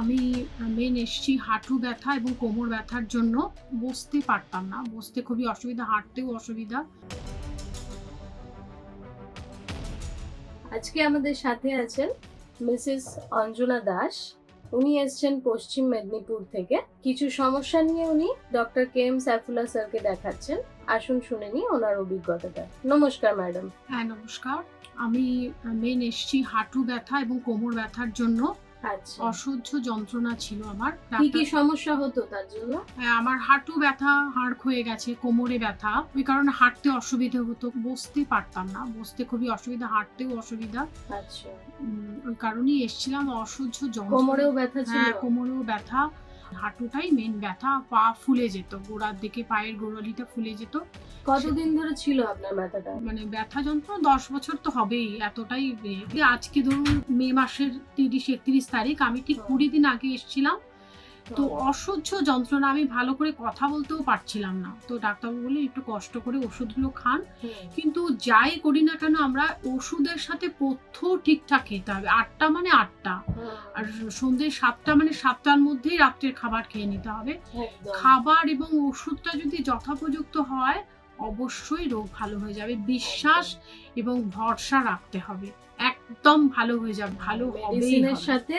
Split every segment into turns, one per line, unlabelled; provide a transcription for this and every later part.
আমি মেন এসছি হাঁটু ব্যথা এবং কোমর ব্যথার জন্য। বসতে পারতাম না। বসতে খুবই অসুবিধা হাঁটতেও অসুবিধা।
আজকে আমাদের সাথে আছেন মিসেস অঞ্জনা দাস। উনি এসছেন পশ্চিম মেদিনীপুর থেকে। কিছু সমস্যা নিয়ে উনি ডক্টর কে এম সাইফুল্লাহ স্যারকে দেখাচ্ছেন। আসুন শুনে নিই ওনার অভিজ্ঞতাটা। নমস্কার ম্যাডাম।
হ্যাঁ নমস্কার। আমি মেন এসছি হাঁটু ব্যথা এবং কোমর ব্যথার জন্য। অসহ্য যন্ত্রণা ছিল আমার।
কি কি সমস্যা হতো তার জন্য?
আমার হাঁটু ব্যথা হাড় ক্ষয়ে গেছে কোমরে ব্যথা। ওই কারণে হাঁটতে অসুবিধে হতো। বসতে পারতাম না। বসতে খুবই অসুবিধা হাঁটতেও অসুবিধা।
আচ্ছা।
ওই কারণেই এসছিলাম অসহ্য যন্ত্রণা।
কোমরেও ব্যথা ছিল?
হ্যাঁ কোমরেও ব্যথা। হাঁটুটাই মেন ব্যথা পা ফুলে যেত। গোড়ার দিকে পায়ের গোড়ালিটা ফুলে যেত।
কতদিন ধরে ছিল আপনার ব্যথাটা?
মানে ব্যথা যন্ত্রণা দশ বছর তো হবেই এতটাই আজকে ধরুন মে মাসের তিরিশ একত্রিশ তারিখ আমি ঠিক কুড়ি দিন আগে এসেছিলাম। তো অসহ্য যন্ত্রণা আমি ভালো করে কথা বলতেও পারছিলাম না। তো ডাক্তারবাবু বলে একটু কষ্ট করে ওষুধগুলো খান। কিন্তু যাই করি না কেন আমরা ওষুধের সাথে পথ্য ঠিকঠাক খেতে হবে। আটটা মানে আটটা। আর সন্ধ্যে সাতটা মানে সাতটার মধ্যেই রাত্রের খাবার খেয়ে নিতে হবে। খাবার এবং ওষুধটা যদি যথাপযুক্ত হয় অবশ্যই রোগ ভালো হয়ে যাবে। বিশ্বাস এবং ভরসা রাখতে হবে। একদম ভালো হয়ে যাবে ভালো
মেডিসিনের সাথে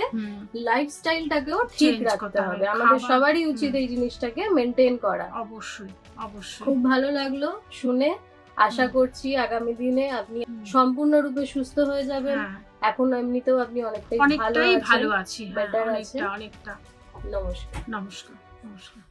লাইফস্টাইলটাকেও ঠিক রাখতে হবে। আমাদের সবারই উচিত এই জিনিসটাকে মেনটেন করা।
অবশ্যই অবশ্যই।
খুব ভালো লাগল শুনে। আশা করছি আগামী দিনে আপনি সম্পূর্ণরূপে সুস্থ হয়ে যাবেন।
হ্যাঁ,
এখন এমনিতেও আপনি অনেকটাই ভালো আছেন
ভালো আছি হ্যাঁ, অনেকটা
আছেন।
অনেকটা।
নমস্কার।
নমস্কার নমস্কার।